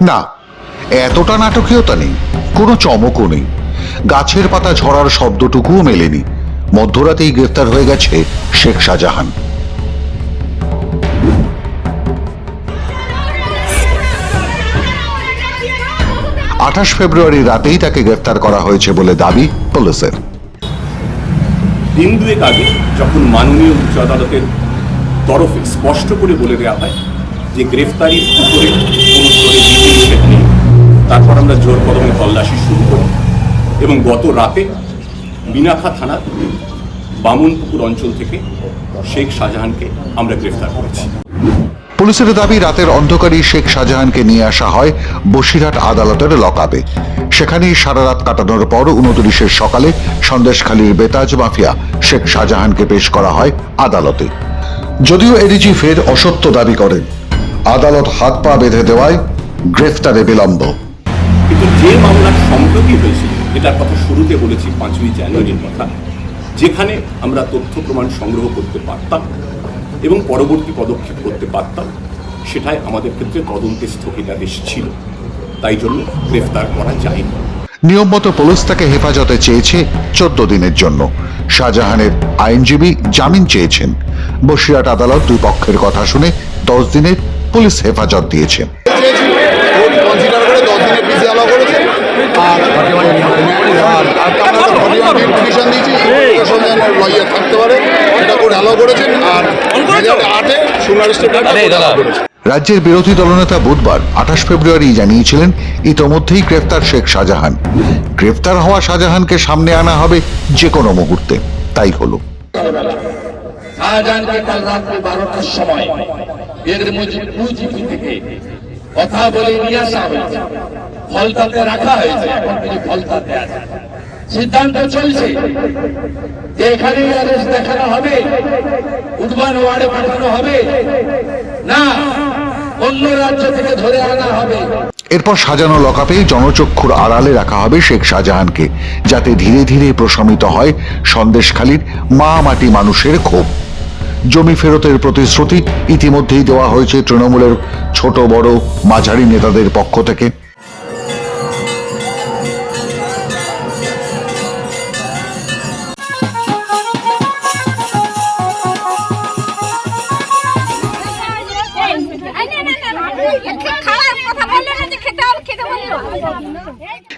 না, এতটা নাটকীয়তা নেই, কোনো চমকও নেই। গাছের পাতা ঝরার শব্দটুকুও মেলেনি। মধ্যরাতেই গ্রেফতার হয়ে গেছে শেখ শাহজাহান। আঠাশ ফেব্রুয়ারি রাতেই তাকে গ্রেফতার করা হয়েছে বলে দাবি পুলিশের। দিন দুয়েক আগে যখন মাননীয় উচ্চ আদালতের তরফে স্পষ্ট করে বলে দেওয়া হয় যে গ্রেফতারির উপরে কোনো নিষেধ নেই, তারপর আমরা জোর কদমে তল্লাশি শুরু করি এবং গত রাতে মিনাখা থানার বামুনপুকুর অঞ্চল থেকে শেখ শাহজাহানকে আমরা গ্রেফতার করেছি। পুলিশের দাবি, রাতের অন্ধকারই শেখ শাহজাহানকে নিয়ে আসা হয় বসিরহাট আদালতের লকআপে সেখানেই সারা রাত কাটানোর পর উনত্রিশের সকালে সন্দেশখালীর বেতাজ মাফিয়া শেখ শাহজাহানকে পেশ করা হয় আদালতে। যদিও এডিজি ফের অসত্য দাবি করেন। আদালত হাত পা বেঁধে দেওয়ায় গ্রেফতারে বিলম্ব। কিন্তু যে মামলার সম্প্রতি হয়েছিল এটার কথা শুরুতে বলেছি পাঁচই জানুয়ারির কথা যেখানে আমরা তথ্য প্রমাণ সংগ্রহ করতে পারতাম এবং পরবর্তী পদক্ষেপ করতে পারতাম সেটাই আমাদের ক্ষেত্রে তদন্তে স্থগিতাদেশ ছিল। তাই জন্য গ্রেফতার করা যায়নি। নিয়ম মতো পুলিশ তাকে হেফাজতে চেয়েছে চোদ্দ দিনের জন্য। শাহজাহানের আইনজীবী জামিন চেয়েছেন। বসিরহাট আদালত দুই পক্ষের কথা শুনে দশ দিনের পুলিশ হেফাজত দিয়েছি। রাজ্যের বিরোধী দলনেতা বুধবার আঠাশ ফেব্রুয়ারি জানিয়েছিলেন, ইতোমধ্যেই গ্রেফতার শেখ শাহজাহান। গ্রেফতার হওয়া শাহজাহানকে সামনে আনা হবে যে কোনো মুহূর্তে। তাই হলো। কাল বারোটার সময়। এর মুজিবি থেকে কথা বলে নিয়ে আসা হয়েছে। ফলতাতে রাখা হয়েছে, এখন তিনি ফলতাতে আছে সিদ্ধান্ত চলছে। এখানে অ্যারেস্ট দেখানো হবে উদ্বান ওয়ার্ডে পাঠানো হবে। না, অন্য রাজ্য থেকে ধরে আনা হবে। এরপর সাজানো লকাপে জনচক্ষুর আড়ালে রাখা হবে শেখ শাহজাহানকে, যাতে ধীরে ধীরে প্রশমিত হয় সন্দেশখালীর মা মাটি মানুষের ক্ষোভ। জমি ফেরতের প্রতিশ্রুতি ইতিমধ্যেই দেওয়া হয়েছে তৃণমূলের ছোট বড় মাঝারি নেতাদের পক্ষ থেকে।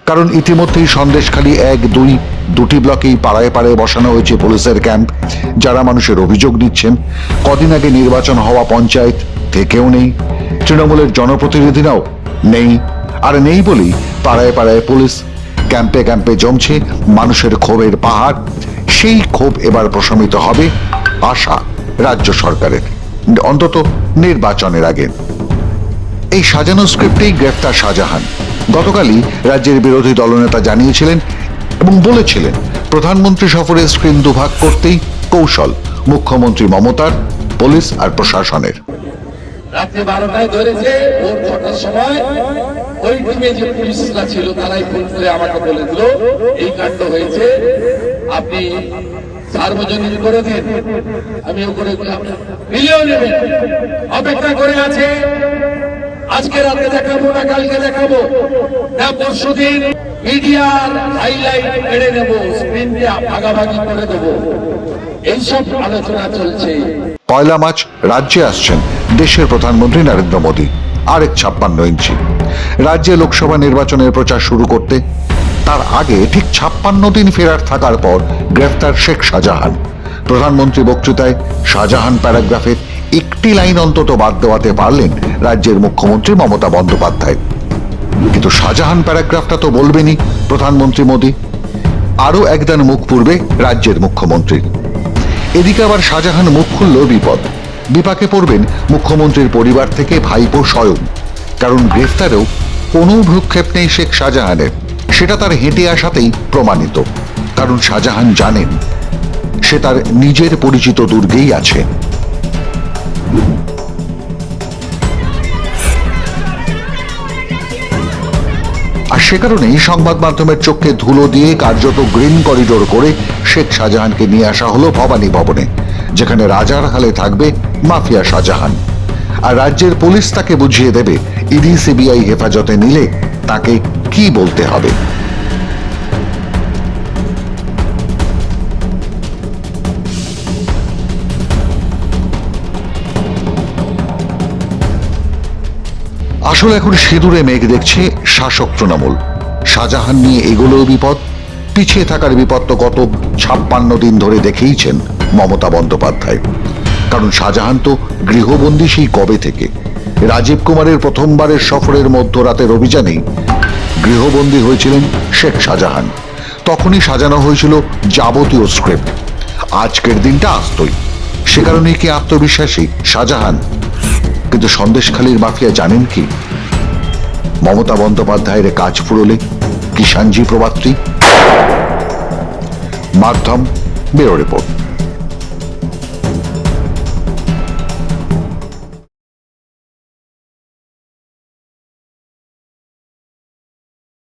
কারণ ইতিমধ্যেই সন্দেশখালী এক, দুই, দুটি ব্লকেই পাড়ায় পাড়ায় বসানো হয়েছে পুলিশের ক্যাম্প, যারা মানুষের অভিযোগ দিচ্ছেন কদিন আগে নির্বাচন হওয়া পঞ্চায়েত থেকেও নেই। তৃণমূলের জনপ্রতিনিধিরাও নেই। আর নেই বলেই পাড়ায় পাড়ায় পুলিশ ক্যাম্পে ক্যাম্পে জমছে মানুষের ক্ষোভের পাহাড়। সেই ক্ষোভ এবার প্রশমিত হবে আশা রাজ্য সরকারের। অন্তত নির্বাচনের আগে। এই সাজানো স্ক্রিপ্টেই গ্রেফতার শাহজাহান। গতকালই রাজ্যের বিরোধী দলনেতা জানিয়েছিলেন এবং বলেছিলেন, প্রধানমন্ত্রী সফরে স্ক্রিন দুভাগ করতেই কৌশল, মুখ্যমন্ত্রী মমতার, পুলিশ আর প্রশাসনের। রাত্রে বারোটায় ধরেছে, ভোর ছটার সময় ওই টিমে যে পুলিশরা ছিল, তারাই ফোন করে আমাকে বলে দিল, এই কাণ্ড হয়েছে, আপনি সার্বজনীন করে দিন। আমি ও করে দিলাম নেবেন অপেক্ষা করে আছে। আজকে রাতে দেখাবো না, কালকে দেখাবো। না পরশু দিন মিডিয়ার হাইলাইট কেড়ে নেব স্ক্রিন দিয়ে ভাগাভাগি করে দেবো। এইসব আলোচনা চলছে। পয়লা মার্চ রাজ্যে আসছেন দেশের প্রধানমন্ত্রী নরেন্দ্র মোদী, আরেক ছাপ্পান্ন ইঞ্চি। রাজ্যে লোকসভা নির্বাচনের প্রচার শুরু করতে, তার আগে ঠিক ছাপ্পান্ন দিন ফেরার থাকার পর গ্রেফতার শেখ শাহজাহান। প্রধানমন্ত্রী বক্তৃতায় শাহজাহান প্যারাগ্রাফের একটি লাইন অন্তত বাদ দেওয়াতে পারলেন রাজ্যের মুখ্যমন্ত্রী মমতা বন্দ্যোপাধ্যায়। কিন্তু শাহজাহান প্যারাগ্রাফটা তো বলবেনই, প্রধানমন্ত্রী মোদী। আরও একদান মুখ পূর্বে রাজ্যের মুখ্যমন্ত্রীর এদিকে আবার শাহজাহান মুখ খুলল বিপদ। বিপাকে পড়বেন মুখ্যমন্ত্রীর পরিবার থেকে ভাইপো স্বয়ং। কারণ গ্রেফতারেও কোনো ভ্রুক্ষেপ নেই শেখ শাহজাহানের। সেটা তার হেঁটে আসাতেই প্রমাণিত। কারণ শাহজাহান জানেন, সে তার নিজের পরিচিত দুর্গেই আছে সে কারণেই সংবাদ মাধ্যমের চোখকে ধুলো দিয়ে কার্যত গ্রিন করিডোর করে শেখ শাহজাহানকে নিয়ে আসা হলো ভবানী ভবনে, যেখানে রাজার হালে থাকবে মাফিয়া শাহজাহান। আর রাজ্যের পুলিশ তাকে বুঝিয়ে দেবে, ইডি, সিবিআই হেফাজতে নিলে তাকে কি বলতে হবে? আসলে এখন সিঁদুরে মেঘ দেখছে শাসক তৃণমূল। শাহজাহান নিয়ে এগুলোও বিপদ, পিছিয়ে থাকার বিপদ তো গত ছাপ্পান্ন দিন ধরে দেখেইছেন মমতা বন্দ্যোপাধ্যায়। কারণ শাহজাহান তো গৃহবন্দী সেই কবে থেকে? রাজীব কুমারের প্রথমবারের সফরের মধ্যরাতের অভিযানেই গৃহবন্দী হয়েছিলেন শেখ শাহজাহান। তখনই সাজানো হয়েছিল যাবতীয় স্ক্রিপ্ট। আজকের দিনটা আসতই। সে কারণে কি আত্মবিশ্বাসী শাহজাহান কিন্তু সন্দেশখালীর মাফিয়া জানেন কি? মমতা বন্দ্যোপাধ্যায়ের কাজ ফুরলে কিষাণজি প্রবাত্রী মাধ্যম ব্যুরো রিপোর্ট।